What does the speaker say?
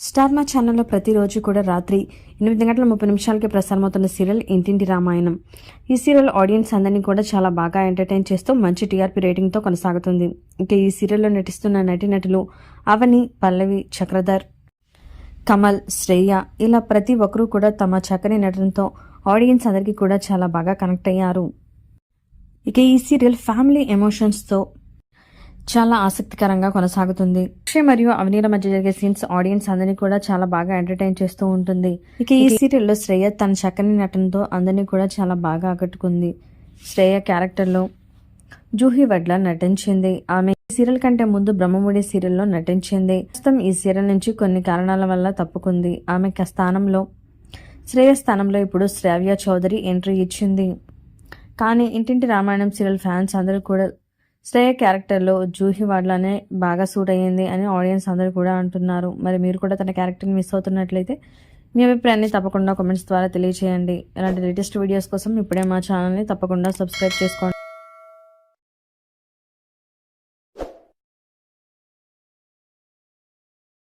Star మా ఛానల్లో ప్రతిరోజు కూడా రాత్రి ఎనిమిది గంటల ముప్పై నిమిషాలకి ప్రసారమవుతున్న సీరియల్ ఇంటింటి రామాయణం. ఈ సీరియల్ ఆడియన్స్ అందరినీ కూడా చాలా బాగా ఎంటర్టైన్ చేస్తూ మంచి టీఆర్పీ రేటింగ్తో కొనసాగుతుంది. ఇక ఈ సీరియల్లో నటిస్తున్న నటీనటులు అవని పల్లవి చక్రధర్ కమల్ శ్రేయ ఇలా ప్రతి ఒక్కరూ కూడా తమ చక్కని నటనతో ఆడియన్స్ అందరికీ కూడా చాలా బాగా కనెక్ట్ అయ్యారు. ఇక ఈ సీరియల్ ఫ్యామిలీ ఎమోషన్స్తో చాలా ఆసక్తికరంగా కొనసాగుతుంది. అక్షయ్ మరియు అవనీల మధ్య జరిగే సీన్స్ ఆడియన్స్ అందరినీ కూడా చాలా బాగా ఎంటర్టైన్ చేస్తూ ఉంటుంది. ఇక ఈ సీరియల్లో శ్రేయ తన చక్కని నటనతో అందరినీ కూడా చాలా బాగా ఆకట్టుకుంది. శ్రేయ క్యారెక్టర్లో జూహి వడ్ల నటించింది. ఆమె ఈ సీరియల్ కంటే ముందు బ్రహ్మముడి సీరియల్లో నటించింది. ప్రస్తుతం ఈ సీరియల్ నుంచి కొన్ని కారణాల వల్ల తప్పుకుంది. ఆమె స్థానంలో శ్రేయ స్థానంలో ఇప్పుడు శ్రావ్య చౌదరి ఎంట్రీ ఇచ్చింది. కానీ ఇంటింటి రామాయణం సీరియల్ ఫ్యాన్స్ అందరూ కూడా శ్రేయ క్యారెక్టర్లో జూహి వాడ్లానే బాగా సూట్ అయ్యింది అని ఆడియన్స్ అందరూ కూడా అంటున్నారు. మరి మీరు కూడా తన క్యారెక్టర్ని మిస్ అవుతున్నట్లయితే మీ అభిప్రాయాన్ని తప్పకుండా కామెంట్స్ ద్వారా తెలియజేయండి ఇలాంటి లేటెస్ట్ వీడియోస్ కోసం ఇప్పుడే మా ఛానల్ని తప్పకుండా సబ్స్క్రైబ్ చేసుకోండి.